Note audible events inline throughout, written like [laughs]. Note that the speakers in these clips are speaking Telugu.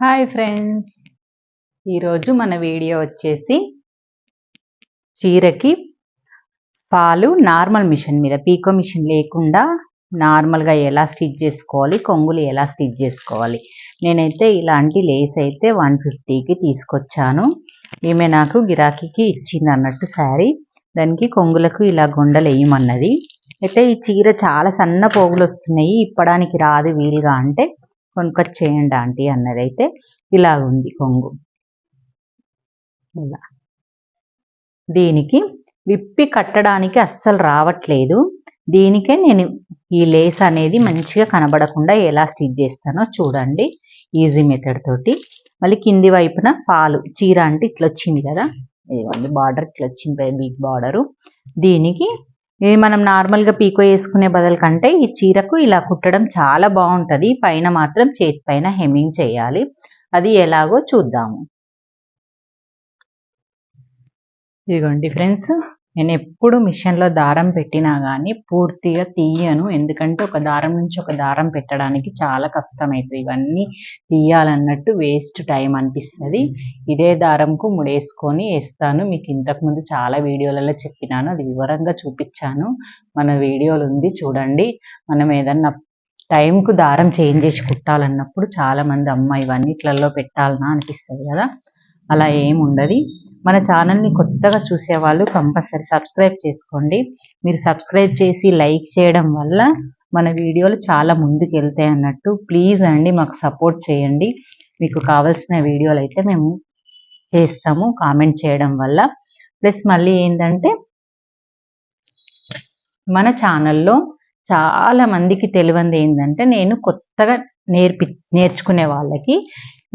Hi friends. ఈరోజు మన వీడియో వచ్చేసి చీరకి పాలు నార్మల్ మిషన్ మీద పీకో మిషన్ లేకుండా నార్మల్గా ఎలా స్టిచ్ చేసుకోవాలి కొంగులు ఎలా స్టిచ్ చేసుకోవాలి. నేనైతే ఇలాంటి లేస్ అయితే వన్ ఫిఫ్టీకి తీసుకొచ్చాను. ఈమె నాకు గిరాకీకి ఇచ్చింది అన్నట్టు శారీ. దానికి కొంగులకు ఇలా గుండలు వేయమన్నది. అయితే ఈ చీర చాలా సన్న పోగులు వస్తున్నాయి. ఇప్పడానికి రాదు వీలుగా అంటే కొనుక్కొచ్చేయండి ఆంటీ అన్నది అయితే ఇలా ఉంది కొంగు. ఇలా. దీనికి విప్పి కట్టడానికి అస్సలు రావట్లేదు. దీనికే నేను ఈ లేస్ అనేది మంచిగా కనబడకుండా ఎలా స్టిచ్ చేస్తానో చూడండి. ఈజీ మెథడ్ తోటి. మళ్ళీ కింది వైపున పాలు చీర అంటే ఇట్లా వచ్చింది కదా? ఇదిగోండి బార్డర్ ఇట్లా వచ్చింది బిగ్ బార్డరు. దీనికి ఇది మనం నార్మల్గా పీకో వేసుకునే బదులు కంటే ఈ చీరకు ఇలా కుట్టడం చాలా బాగుంటుంది. పైన మాత్రం చేతి పైన హెమ్మింగ్ చేయాలి. అది ఎలాగో చూద్దాము. ఇదిగోండి ఫ్రెండ్స్. నేను ఎప్పుడు మిషన్లో దారం పెట్టినా కానీ పూర్తిగా తీయను. ఎందుకంటే ఒక దారం నుంచి ఒక దారం పెట్టడానికి చాలా కష్టమవుతుంది ఇవన్నీ తీయాలన్నట్టు వేస్ట్ టైం అనిపిస్తుంది. ఇదే దారంకు ముడేసుకొని వేస్తాను. మీకు ఇంతకుముందు చాలా వీడియోలలో చెప్పినాను. అది వివరంగా చూపించాను. మన వీడియోలు ఉంది చూడండి. మనం ఏదన్నా టైంకు దారం చేంజ్ చేసి కుట్టాలన్నప్పుడు చాలామంది అమ్మ ఇవన్నిట్లలో పెట్టాలనా అనిపిస్తుంది కదా. అలా ఏముండదు. మన ఛానల్ని కొత్తగా చూసేవాళ్ళు కంపల్సరీ సబ్స్క్రైబ్ చేసుకోండి. మీరు సబ్స్క్రైబ్ చేసి లైక్ చేయడం వల్ల మన వీడియోలు చాలా ముందుకు వెళ్తాయి అన్నట్టు ప్లీజ్ అండి మాకు సపోర్ట్ చేయండి. మీకు కావాల్సిన వీడియోలు అయితే మేము చేస్తాము కామెంట్ చేయడం వల్ల. ప్లస్ మళ్ళీ ఏంటంటే మన ఛానల్లో చాలా మందికి తెలియంది ఏంటంటే నేను కొత్తగా నేర్పి నేర్చుకునే వాళ్ళకి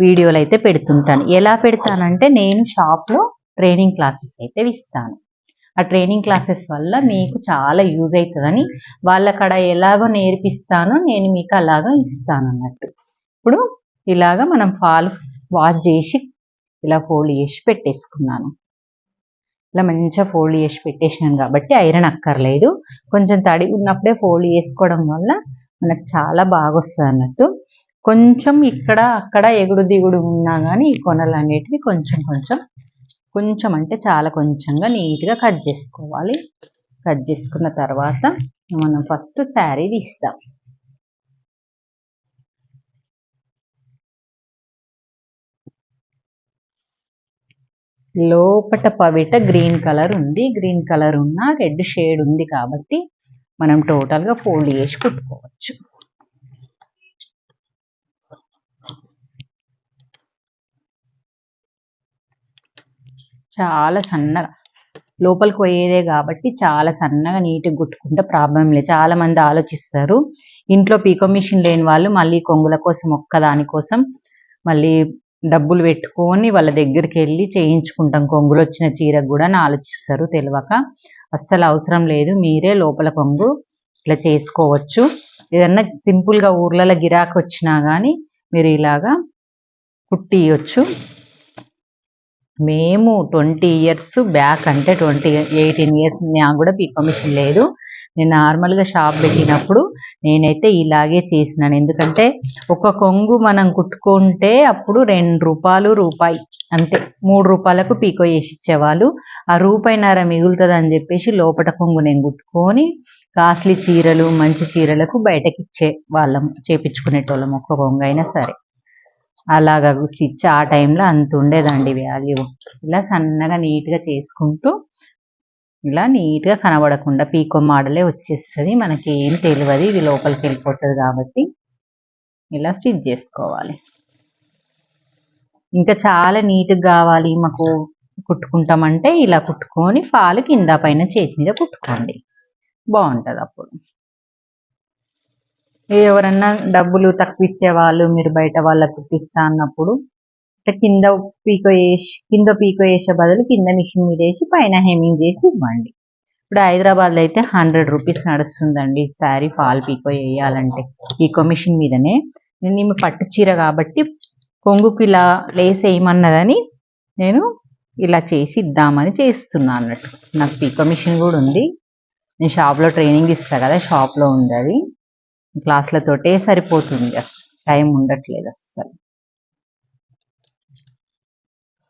వీడియోలు అయితే పెడుతుంటాను. ఎలా పెడతానంటే నేను షాప్లో ట్రైనింగ్ క్లాసెస్ అయితే ఇస్తాను. ఆ ట్రైనింగ్ క్లాసెస్ వల్ల మీకు చాలా యూజ్ అవుతుందని వాళ్ళక్కడ ఎలాగో నేర్పిస్తానో నేను మీకు అలాగ ఇస్తాను అన్నట్టు ఇప్పుడు ఇలాగ మనం ఫాల్ వాష్ చేసి ఇలా ఫోల్డ్ చేసి పెట్టేసుకున్నాను. ఇలా మంచిగా ఫోల్డ్ చేసి పెట్టేసినాను కాబట్టి ఐరన్ అక్కర్లేదు. కొంచెం తడి ఉన్నప్పుడే ఫోల్డ్ చేసుకోవడం వల్ల మనకు చాలా బాగా వస్తుంది అన్నట్టు. కొంచెం ఇక్కడ అక్కడ ఎగుడు దిగుడు ఉన్నా కానీ ఈ కొనలు అనేటివి కొంచెం కొంచెం కొంచెం అంటే చాలా కొంచెంగా నీట్గా కట్ చేసుకోవాలి. కట్ చేసుకున్న తర్వాత మనం ఫస్ట్ శారీ తీస్తాం. లోపట పవిట గ్రీన్ కలర్ ఉంది. గ్రీన్ కలర్ ఉన్న రెడ్ షేడ్ ఉంది కాబట్టి మనం టోటల్గా ఫోల్డ్ చేసి కుట్టుకోవచ్చు. చాలా సన్నగా. లోపలికి పోయేదే కాబట్టి చాలా సన్నగా నీట్గా కుట్టుకుంటే ప్రాబ్లం లేదు. చాలా మంది ఆలోచిస్తారు. ఇంట్లో పీకో మిషన్ లేని వాళ్ళు మళ్ళీ కొంగుల కోసం ఒక్క దానికోసం మళ్ళీ డబ్బులు పెట్టుకొని వాళ్ళ దగ్గరికి వెళ్ళి చేయించుకుంటాం. కొంగులు వచ్చిన చీరకు కూడా అని ఆలోచిస్తారు తెలియక అస్సలు అవసరం లేదు. మీరే లోపల కొంగు ఇట్లా చేసుకోవచ్చు. ఏదన్నా సింపుల్గా ఊర్లలో గిరాకీ వచ్చినా కానీ మీరు ఇలాగా కుట్టియచ్చు. మేము ట్వంటీ ఇయర్స్ బ్యాక్ అంటే ట్వంటీ ఎయిటీన్ ఇయర్స్ నాకు కూడా పీ కమిషన్ లేదు. నేను నార్మల్గా షాప్ పెట్టినప్పుడు నేనైతే ఇలాగే చేసినాను. ఎందుకంటే ఒక కొంగు మనం కుట్టుకుంటే అప్పుడు రెండు రూపాయలు రూపాయి అంతే. మూడు రూపాయలకు పీకో వేసి ఇచ్చేవాళ్ళు. ఆ రూపాయిన్నర మిగులుతుంది అని చెప్పేసి లోపల కొంగు నేను కుట్టుకొని కాస్ట్లీ చీరలు మంచి చీరలకు బయటకి ఇచ్చే వాళ్ళం చేపించుకునేటోళ్ళం ఒక్క కొంగు అయినా సరే. అలాగా స్టిచ్ ఆ టైంలో అంత ఉండేదండి వాల్యూ ఇలా సన్నగా నీట్గా చేసుకుంటూ ఇలా నీట్గా కనబడకుండా పీకో మోడలే వచ్చేస్తుంది. మనకి ఏం తెలియదు ఇది లోపలికి వెళ్ళిపోతుంది కాబట్టి ఇలా స్టిచ్ చేసుకోవాలి. ఇంకా చాలా నీట్గా కావాలి. మాకు కుట్టుకుంటామంటే ఇలా కుట్టుకొని ఫాలు కింద పైన చేతి మీద కుట్టుకోండి. బాగుంటుంది అప్పుడు. ఎవరన్నా డబ్బులు తక్కువ ఇచ్చేవాళ్ళు మీరు బయట వాళ్ళకు ఇస్తా అన్నప్పుడు కింద పీకో వేసి కింద పీకో వేసే బదులు కింద మిషన్ మీద వేసి పైన హెమింగ్ చేసి ఇవ్వండి. ఇప్పుడు హైదరాబాద్లో అయితే హండ్రెడ్ రూపీస్ నడుస్తుందండి శారీ ఫాల్ పీకో వేయాలంటే. పీకో మిషన్ మీదనే. నేను పట్టు చీర కాబట్టి కొంగుకి ఇలా లేస్ వేయమన్నదని నేను ఇలా చేసి ఇద్దామని చేస్తున్నా అన్నట్టు. నాకు పీకో మిషన్ కూడా ఉంది. నేను షాప్లో ట్రైనింగ్ ఇస్తాను కదా షాప్లో ఉంది అది. క్లాసులతోటే సరిపోతుంది అసలు. టైం ఉండట్లేదు అస్సలు.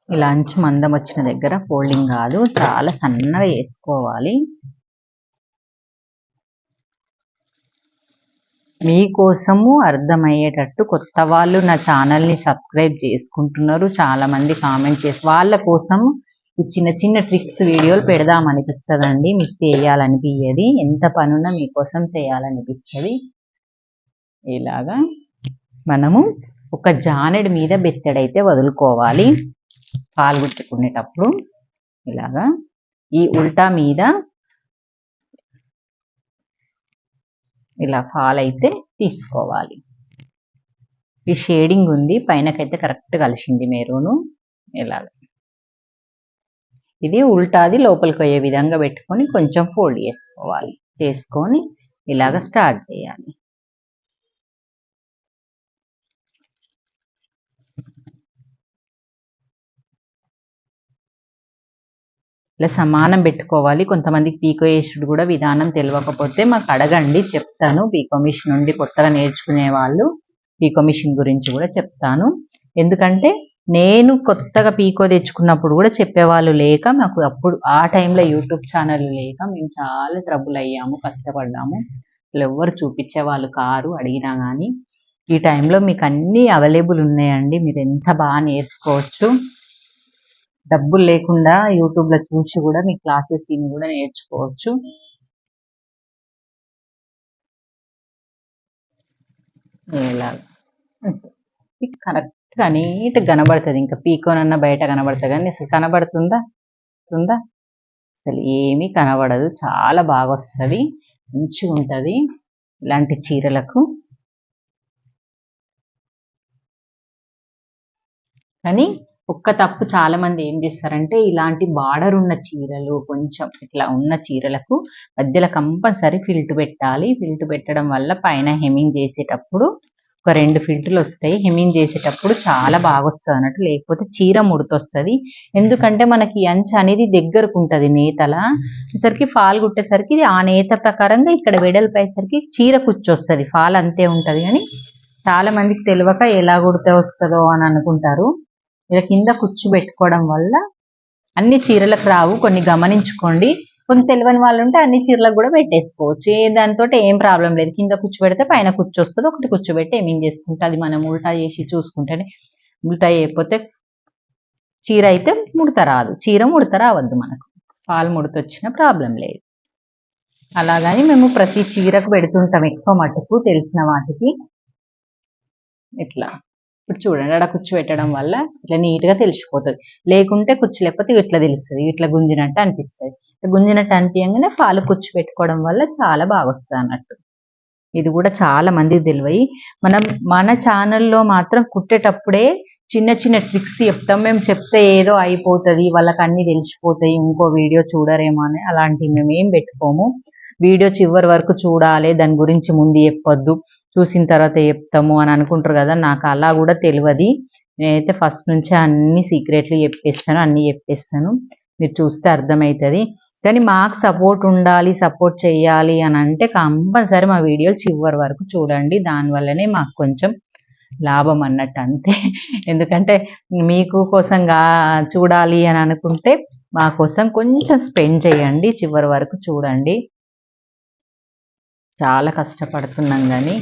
ఇలా అంచు మందం వచ్చిన దగ్గర ఫోల్డింగ్ కాదు చాలా సన్నగా వేసుకోవాలి. మీకోసము అర్థమయ్యేటట్టు కొత్త వాళ్ళు నా ఛానల్ని సబ్స్క్రైబ్ చేసుకుంటున్నారు. చాలా మంది కామెంట్ చేసి వాళ్ళ కోసం ఈ చిన్న చిన్న ట్రిక్స్ వీడియోలు పెడదాం అనిపిస్తుందండి మిస్ చేయాలనిపించేది ఎంత పనున్నా మీకోసం చేయాలనిపిస్తుంది. ఇలాగా మనము ఒక జానెడు మీద బెత్తడైతే వదులుకోవాలి. పాల్గొట్టుకునేటప్పుడు ఇలాగా ఈ ఉల్టా మీద ఇలా ఫాల్ అయితే తీసుకోవాలి. ఈ షేడింగ్ ఉంది పైనకైతే కరెక్ట్ కలిసింది మెరూను. ఇలాగ. ఇది ఉల్టాది లోపలికి పోయే విధంగా పెట్టుకొని కొంచెం ఫోల్డ్ చేసుకోవాలి. చేసుకొని ఇలాగ స్టార్ట్ చేయాలి. ఇలా సమానం పెట్టుకోవాలి. కొంతమందికి పీకో వేసుడు కూడా విధానం తెలియకపోతే మాకు అడగండి చెప్తాను. పీకో మిషన్ నుండి కొత్తగా నేర్చుకునే వాళ్ళు పీకో మిషన్ గురించి కూడా చెప్తాను. ఎందుకంటే నేను కొత్తగా పీకో తెచ్చుకున్నప్పుడు కూడా చెప్పేవాళ్ళు లేక మాకు అప్పుడు ఆ టైంలో యూట్యూబ్ ఛానల్ లేక మేము చాలా ట్రబుల్ అయ్యాము కష్టపడ్డాము. ఎవరు చూపించే వాళ్ళు కారు అడిగినా కానీ ఈ టైంలో మీకు అన్నీ అవైలబుల్ ఉన్నాయండి. మీరు ఎంత బాగా నేర్చుకోవచ్చు. డబ్బులు లేకుండా యూట్యూబ్లో చూసి కూడా మీ క్లాసెస్ ఇన్ని కూడా నేర్చుకోవచ్చు. ఇలా. కరెక్ట్గా నీట్ కనబడుతుంది. ఇంకా పీకోనన్నా బయట కనబడుతుంది కానీ అసలు కనబడుతుందా? ఉందా? అసలు ఏమీ కనబడదు. చాలా బాగా వస్తుంది. మంచిగా ఉంటుంది ఇలాంటి చీరలకు. కానీ ఒక్క తప్పు చాలా మంది ఏం చేస్తారంటే ఇలాంటి బార్డర్ ఉన్న చీరలు కొంచెం ఇట్లా ఉన్న చీరలకు మధ్యలో కంపల్సరీ ఫిల్ట్ పెట్టాలి. ఫిల్ట్ పెట్టడం వల్ల పైన హెమింగ్ చేసేటప్పుడు ఒక రెండు ఫిల్టర్లు వస్తాయి. హెమింగ్ చేసేటప్పుడు చాలా బాగా వస్తుంది అన్నట్టు. లేకపోతే చీర ముడతొస్తుంది. ఎందుకంటే మనకి అంచ అనేది దగ్గరకు ఉంటుంది నేతల. సరికి ఫాల్ కుట్టేసరికి ఆ నేత ప్రకారంగా ఇక్కడ వెడల్పేసరికి చీర కుచ్చొస్తుంది. ఫాల్ అంతే ఉంటుంది. కానీ చాలా మందికి తెలియక ఎలా కుడితే వస్తుందో అని అనుకుంటారు. ఇలా కింద కుచ్చు పెట్టుకోవడం వల్ల అన్ని చీరలకు రావు. కొన్ని గమనించుకోండి. కొన్ని తెలియని వాళ్ళు ఉంటే అన్ని చీరలకు కూడా పెట్టేసుకోవచ్చు. ఏ దాంతో ఏం ప్రాబ్లం లేదు. కింద కుచ్చు పెడితే పైన కుచ్చు వస్తుంది ఒకటి కుచ్చు పెట్టి ఏమేం చేసుకుంటే అది మనం ఉల్టా చేసి చూసుకుంటేనే ఉల్టా చేయకపోతే చీర అయితే ముడత రాదు. చీర ముడత రావద్దు మనకు. పాలు ముడత వచ్చిన ప్రాబ్లం లేదు. అలాగని మేము ప్రతి చీరకు పెడుతుంటాం. ఎక్కువ మటుకు తెలిసిన వాటికి. ఇట్లా ఇప్పుడు చూడండి అక్కడ కుచ్చు పెట్టడం వల్ల ఇట్లా నీట్గా తెలిసిపోతుంది. లేకుంటే కుచ్చు లేకపోతే ఇట్లా తెలుస్తుంది ఇట్లా గుంజినట్టు అనిపిస్తుంది. గుంజినట్టు అనిపించగానే పాలు కుచ్చు పెట్టుకోవడం వల్ల చాలా బాగా వస్తుంది అన్నట్టు. ఇది కూడా చాలా మందికి తెలివయి మనం మన ఛానల్లో మాత్రం కుట్టేటప్పుడే చిన్న చిన్న ట్రిక్స్ చెప్తాం. మేము చెప్తే ఏదో అయిపోతుంది వాళ్ళకి అన్ని తెలిసిపోతాయి ఇంకో వీడియో చూడరేమో అని అలాంటివి మేము ఏం పెట్టుకోము. వీడియో చివరి వరకు చూడాలి దాని గురించి ముందు చెప్పొద్దు. చూసిన తర్వాత చెప్తాము అని అనుకుంటారు కదా నాకు అలా కూడా తెలియదు నేనైతే ఫస్ట్ నుంచే అన్ని సీక్రెట్లు చెప్పేస్తాను అన్ని చెప్పేస్తాను. మీరు చూస్తే అర్థమవుతుంది. కానీ మాకు సపోర్ట్ ఉండాలి సపోర్ట్ చేయాలి అని అంటే కంపల్సరీ మా వీడియోలు చివరి వరకు చూడండి. దానివల్లనే మాకు కొంచెం లాభం అన్నట్టు అంతే. [laughs] ఎందుకంటే మీకు కోసంగా చూడాలి అని అనుకుంటే మా కోసం కొంచెం స్పెండ్ చేయండి చివరి వరకు చూడండి. చాలా కష్టపడుతున్నాం కానీ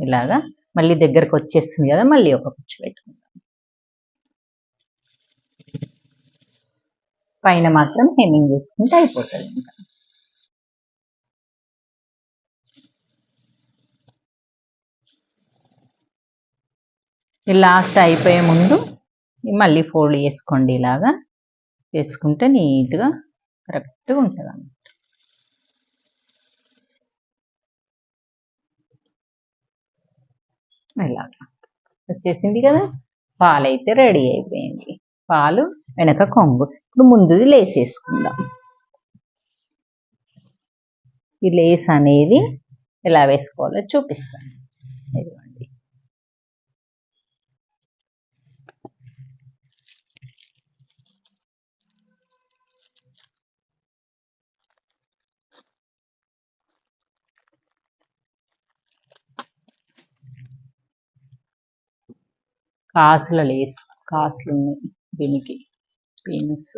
ఇలాగా మళ్ళీ దగ్గరకు వచ్చేస్తుంది కదా మళ్ళీ ఒక కుచ్చు పెట్టుకుందాం. పైన మాత్రం హెమ్మింగ్ చేసుకుంటే అయిపోతుంది ఇంకా. లాస్ట్ అయిపోయే ముందు మళ్ళీ ఫోల్డ్ చేసుకోండి ఇలాగా. చేసుకుంటే నీట్గా కరెక్ట్గా ఉంటుంది అన్నమాట ఇలాగా. వచ్చేసింది కదా? పాలు అయితే రెడీ అయిపోయింది. పాలు వెనక కొంగు. ఇప్పుడు ముందుది లేసేసుకుందాం. ఈ లేస్ అనేది ఎలా వేసుకోవాలో చూపిస్తాను ఇదిగోండి కాసుల లేస్. కాసులు ఉన్నాయి దీనికి. పిన్స్.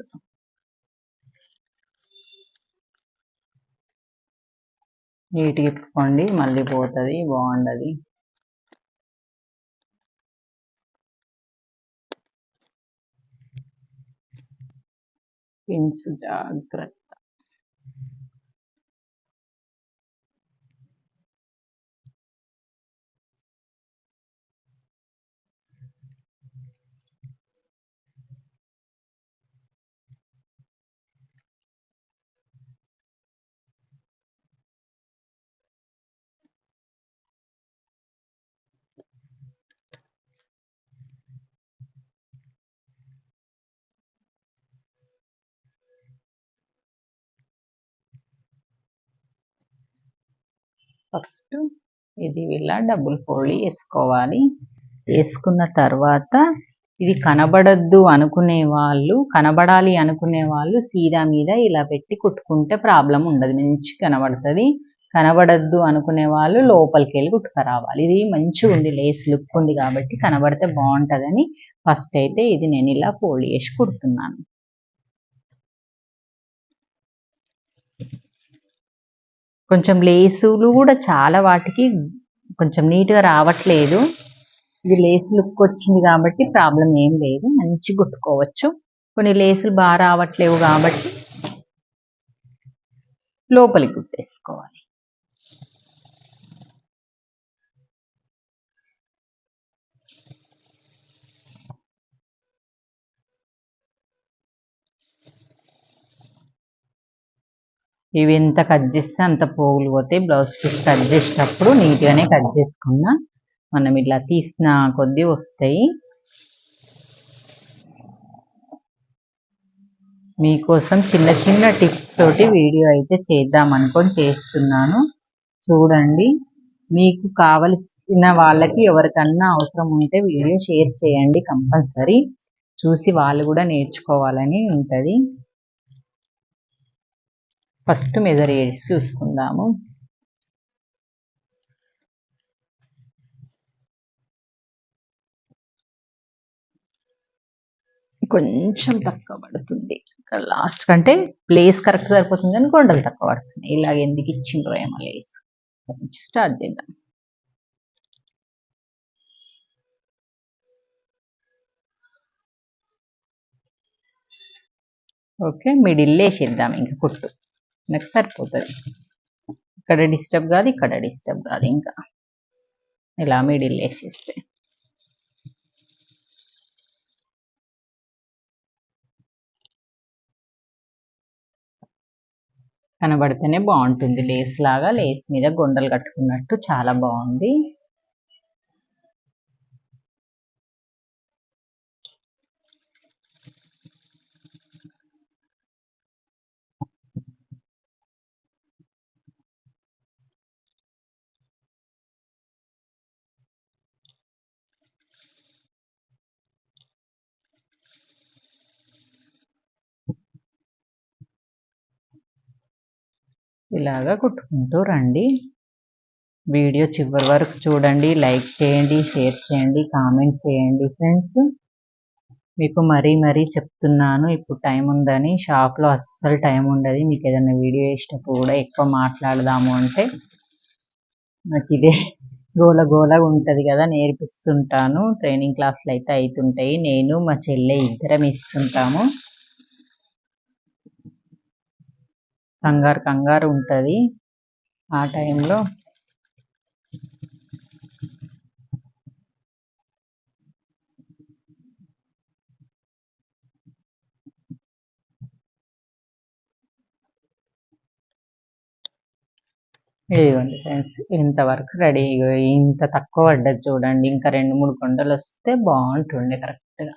నీట్గా ఇప్పుకోండి మళ్ళీ పోతుంది బాగుండదు. పిన్స్ జాగ్రత్త. ఫస్ట్ ఇది ఇలా డబుల్ ఫోల్డ్ వేసుకోవాలి. వేసుకున్న తర్వాత ఇది కనబడద్దు అనుకునే వాళ్ళు కనబడాలి అనుకునే వాళ్ళు సీదా మీద ఇలా పెట్టి కుట్టుకుంటే ప్రాబ్లం ఉండదు మంచి కనబడుతుంది. కనబడద్దు అనుకునే వాళ్ళు లోపలికి వెళ్ళి కుట్టుకురావాలి. ఇది మంచిగా ఉంది లేస్ లుక్ ఉంది కాబట్టి కనబడితే బాగుంటుందని ఫస్ట్ అయితే ఇది నేను ఇలా ఫోల్డ్ చేసి కుడుతున్నాను. కొంచెం లేసులు కూడా చాలా వాటికి కొంచెం నీట్గా రావట్లేదు. ఇది లేస్ లుక్ వచ్చింది కాబట్టి ప్రాబ్లం ఏం లేదు. మంచి కుట్టుకోవచ్చు. కొన్ని లేసులు బాగా రావట్లేవు కాబట్టి లోపలికి కుట్టేసుకోవాలి. ఇవి ఎంత కట్ చేస్తే అంత పోగులు పోతాయి. బ్లౌజ్ పీస్ కట్ చేసేటప్పుడు నీట్గానే కట్ చేసుకున్నా. మనం ఇట్లా తీసిన కొద్దీ వస్తాయి. మీకోసం చిన్న చిన్న టిప్స్ తోటి వీడియో అయితే చేద్దాం అనుకొని చేస్తున్నాను. చూడండి. మీకు కావలసిన వాళ్ళకి ఎవరికన్నా అవసరం ఉంటే వీడియో షేర్ చేయండి కంపల్సరీ. చూసి వాళ్ళు కూడా నేర్చుకోవాలని ఉంటుంది. ఫస్ట్ మెజర్ చేసి చూసుకుందాము. కొంచెం తక్కువ పడుతుంది. లాస్ట్ కంటే ప్లేస్ కరెక్ట్ సరిపోతుంది కానీ కొండలు తక్కువ పడుతుంది ఇలాగ ఎందుకు ఇచ్చిండ్రో ఏమో లేస్. స్టార్ట్ చేద్దాం. ఓకే మిడిల్ వేసేద్దాం ఇంకా కుట్టు. నెక్స్ట్ సరిపోతుంది. ఇక్కడ డిస్టర్బ్ కాదు ఇక్కడ డిస్టర్బ్ కాదు ఇంకా. ఇలా మిడిల్ వేసేస్తే కనబడితేనే బాగుంటుంది. లేస్ లాగా లేస్ మీద గొండలు కట్టుకున్నట్టు చాలా బాగుంది. ఇలాగా కుట్టుకుంటూ రండి. వీడియో చివరి వరకు చూడండి. లైక్ చేయండి షేర్ చేయండి కామెంట్ చేయండి ఫ్రెండ్స్. మీకు మరీ మరీ చెప్తున్నాను ఇప్పుడు టైం ఉందని షాప్లో అస్సలు టైం ఉండదు. మీకు ఏదైనా వీడియో వేసేటప్పుడు కూడా ఎక్కువ మాట్లాడదాము అంటే నాకు ఇదే గోల గోలగా ఉంటుంది కదా నేర్పిస్తుంటాను. ట్రైనింగ్ క్లాసులు అయితే అవుతుంటాయి నేను మా చెల్లె ఇద్దరం ఇస్తుంటాము. కంగారు కంగారు ఉంటుంది. ఆ టైంలో ఇదిగోండి ఫ్రెండ్స్ ఇంతవరకు రెడీ ఇంత తక్కువ పడ్డది చూడండి. ఇంకా రెండు మూడు కొండలు వస్తే బాగుంటుండే కరెక్ట్గా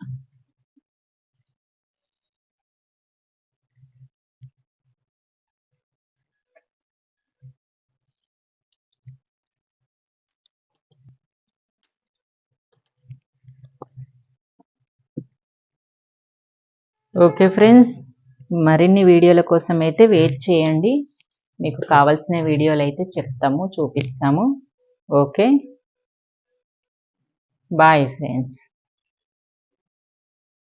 ఓకే ఫ్రెండ్స్ మరిన్ని వీడియోల కోసం అయితే వెయిట్ చేయండి. మీకు కావాల్సిన వీడియోలు అయితే చెప్తాము చూపిస్తాము. ఓకే? Bye friends.